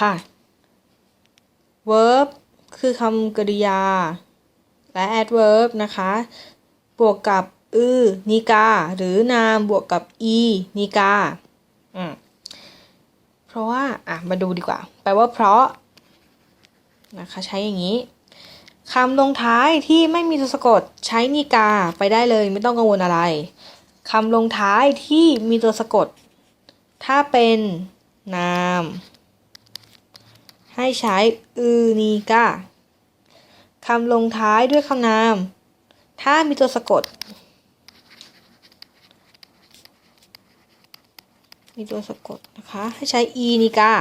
ค่ะ verb คือคำกริยา และ adverb นะคะ บวกกับอือนิกา หรือนามบวกกับอีนิกาอืมเพราะว่า อะ มาดูดีกว่า แปลว่าเพราะ นะคะ ใช้อย่างนี้คำลงท้ายที่ไม่มีตัวสะกดใช้นิกาไปได้เลยไม่ต้องกังวลอะไรคำลงท้ายที่มีตัวสะกด ถ้าเป็นนาม ให้ใช้อืนิกาคำลงท้ายด้วยคำนาม ถ้ามีตัวสะกด มีตัวสะกดนะคะ ให้ใช้อีนิกา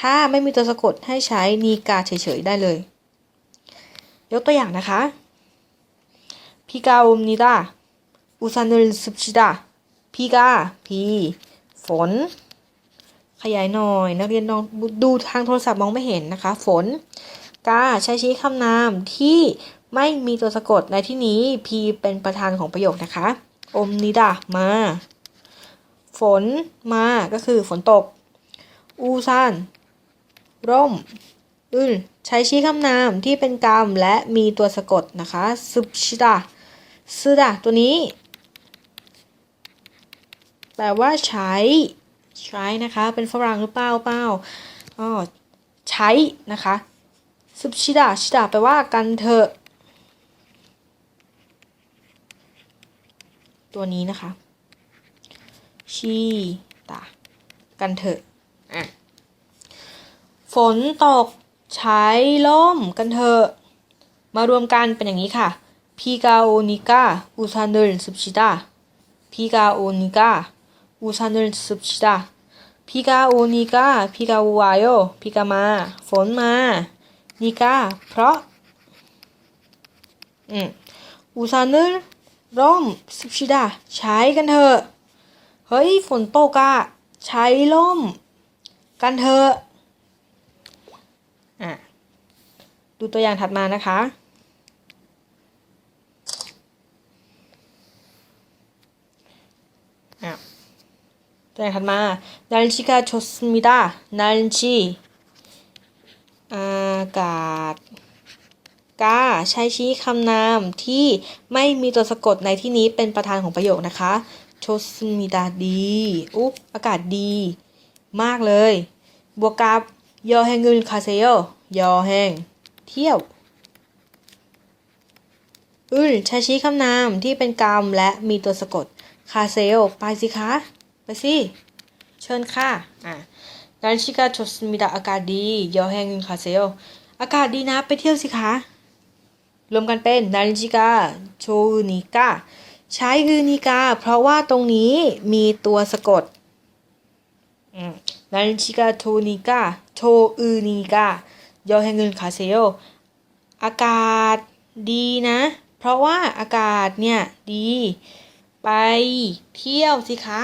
ถ้าไม่มีตัวสะกดให้ใช้นีกาเฉยๆได้เลย ยกตัวอย่างนะคะพีกาอุมนิดาอุซานุลซุบชิดาพีกาพีฝน ขยายหน่อย นักเรียนลองดูทางโทรศัพท์มองไม่เห็นนะคะ ฝนกาใช้ชี้คำนามที่ไม่มีตัวสะกดในที่นี้ p เป็นประธานของประโยคนะคะ อมนิดามา ฝนมาก็คือฝนตก อูซานร่มอึนใช้ชี้คำนามที่เป็นกรรมและมีตัวสะกดนะคะซึบชิดาซึดาตัวนี้ แปลว่าใช้ ใช้นะคะ เป็นฝรั่งหรือเปล่าเปล่าอ๋อใช้นะคะซึบชิดาชิดาแปลว่ากันเถอะ ตัวนี้นะคะชีตากันเถอะอะฝนตกใช้ล่มกันเถอะ มารวมกันเป็นอย่างนี้ค่ะพีกาโอนิกาอุซานเดลสุบชิดาพีกาโอนิกาอุซานเดลสุบชิดาพีกาโอนิกา พีกาวายโอพีกามาฝนมานิกาเพราะอืมอุซานเดลร่มสุบชิดาใช้กันเถอะเฮ้ยฝนตกอะใช้ล่มกันเถอะอะดูตัวอย่างถัดมานะคะอะ ตัวอย่างถัดมา 날씨가 좋습니다. 날씨 อากาศ กา ใช้ชี้คำนามที่ไม่มีตัวสะกดในที่นี้เป็นประธานของประโยคนะคะโชสมิดาดีอุ๊บอากาศดี มากเลย บวกกับยอแหงเงินคาเซโยยอแหงเที่ยวอืนใช้ชี้คำนามที่เป็นกรรมและมีตัวสะกด คาเซโยไปสิคะ ไป ไปสิ เชิญค่ะ อะนาริชิกาชสมิดาอากาศดีเยอแหงคาเซลอากาศดีนะ ไปเที่ยวสิคะ รวมกันเป็นนาริชิกาโชนิกาใช้อืนิกา เพราะว่าตรงนี้มีตัวสะกดนาริชิกาโชนิกาโชอืนิกายอแหงงินคาเซลอากาศดีนะ เพราะว่าอากาศเนี่ยดี ไปเที่ยวสิคะ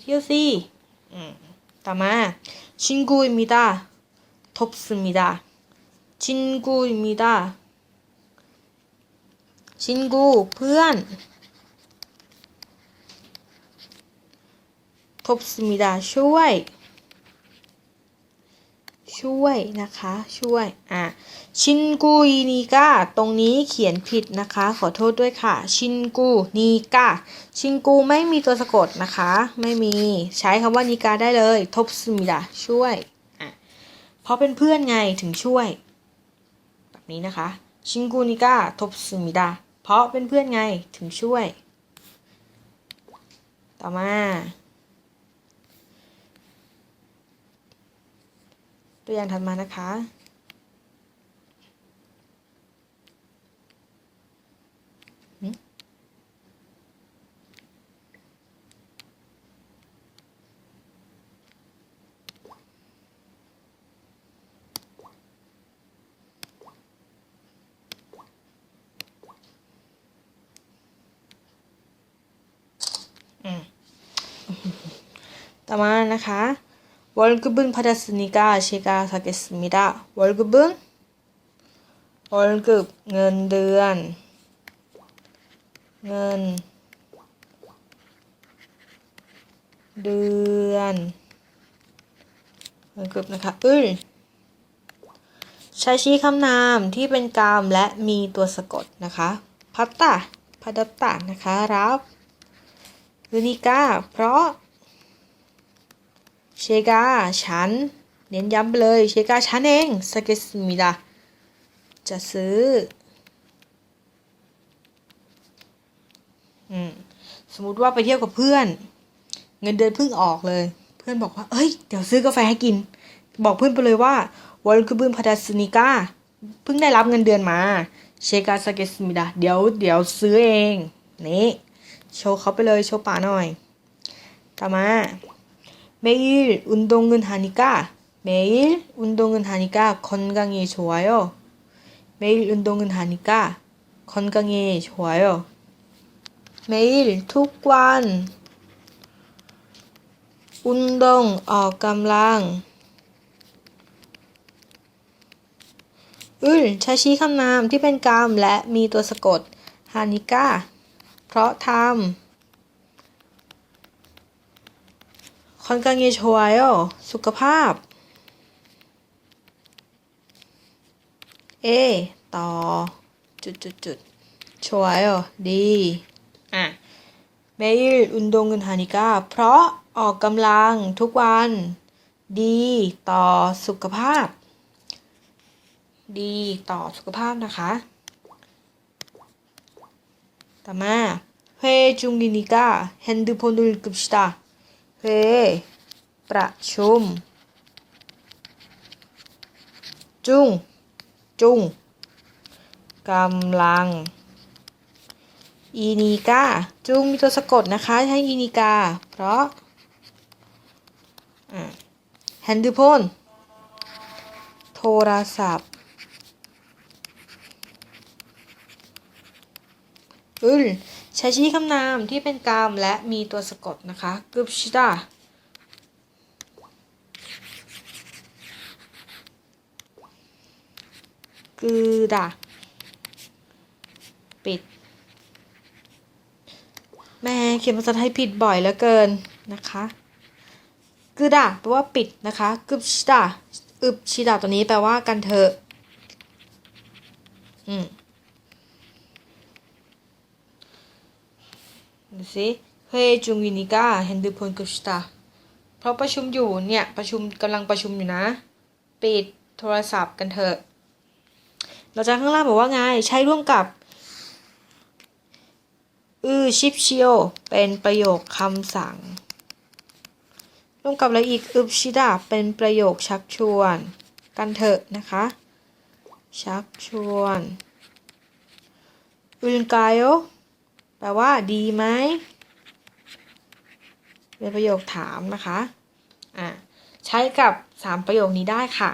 เที่ยวสิต่อมาชินกุอิมิดาทบสมิดาชินกุอิมิดาชินกูเพื่อนทบสมิดาช่วย ช่วยนะคะ ช่วย อะ ชินกูนีกาตรงนี้เขียนผิดนะคะ ขอโทษด้วยค่ะ ชินกูนีกาชินกูไม่มีตัวสะกดนะคะ ไม่มี ใช้คำว่านีกาได้เลย ทบสมิดาช่วย อะ เพราะเป็นเพื่อนไงถึงช่วย แบบนี้นะคะ ชินกูนิกาทบสมิดาเพราะเป็นเพื่อนไงถึงช่วย ต่อมา ตัวอย่างถัดมานะคะ ต่อมานะคะ 월급은 받았으니까 제가 사겠습니다. 월급은 월급เงินเดือน เงิน เดือน มันกึบนะคะอึลใช้ชี้คำนามที่เป็นกามและมีตัวสะกดนะคะ พัตตาพัดตานะคะ รับอุนิกา เพราะ เชกาฉัน เน้นย้ำไปเลยเชกาฉันเองสเกสมิดาจะซื้ออืมสมมติว่าไปเที่ยวกับเพื่อน เงินเดือนเพิ่งออกเลย เพื่อนบอกว่า เอ้ย เดี๋ยวซื้อกาแฟให้กิน บอกเพื่อนไปเลยว่าวอลคือบืนพัทสนิก้าเพิ่งได้รับเงินเดือนมา เชกาสเกสมิดาเดี๋ยวเดี๋ยวซื้อเอง นี่ โชว์เขาไปเลยโชว์ป่าหน่อย ต่อมา 매일 운동은 하니까 매일 운동은 하니까 건강에 좋아요. 매일 운동은 하니까 건강에 좋아요. 매일 툭관 운동 어감랑 을ใช้ชี้คำนามที่เป็นกรรมและมีตัวสะกดฮานิก้า เพราะทำ คอนกังเยชวายสุขภาพ เอ ต่อ จุดจุดจุดชวายดี อะเมยิลอุนดงเงินฮานิกาเพราะออกกำลังทุกวัน ดีต่อสุขภาพ ดีต่อสุขภาพนะคะ ต่อมาเฮจุงลินิกาแฮนดูโพนุลกุบสตา เฮประชุม จุงจุงกำลัง อีนิกา จุงมีตัวสะกดนะคะใช้อีนิกา เพราะแฮนดูโพนโทรศัพท์อึล ใช้ชี้คำนามที่เป็นกามและมีตัวสะกดนะคะกึบชิดากือดาปิด แม่เขียนภาษาไทยผิดบ่อยเหลือเกินนะคะกือดาแปลว่าปิดนะคะกึบชิดาอึบชิดาตัวนี้แปลว่ากันเถอะอืม ดูสิเฮ้จุงวินิก้าแฮนดูพลกุชตาเพราะประชุมอยู่เนี่ย ประชุมกำลังประชุมอยู่นะ ปิดโทรศัพท์กันเถอะ เราจะข้างล่างบอกว่าไง ใช้ร่วมกับอือชิปชิโอเป็นประโยคคำสั่ง ร่วมกับอะไรอีกอึบชิดาเป็นประโยคชักชวน กันเถอะนะคะ ชักชวนอุลกายโอ แปลว่าดีไหมเป็นประโยคถามนะคะ อะ ใช้กับ 3 ประโยคนี้ได้ค่ะ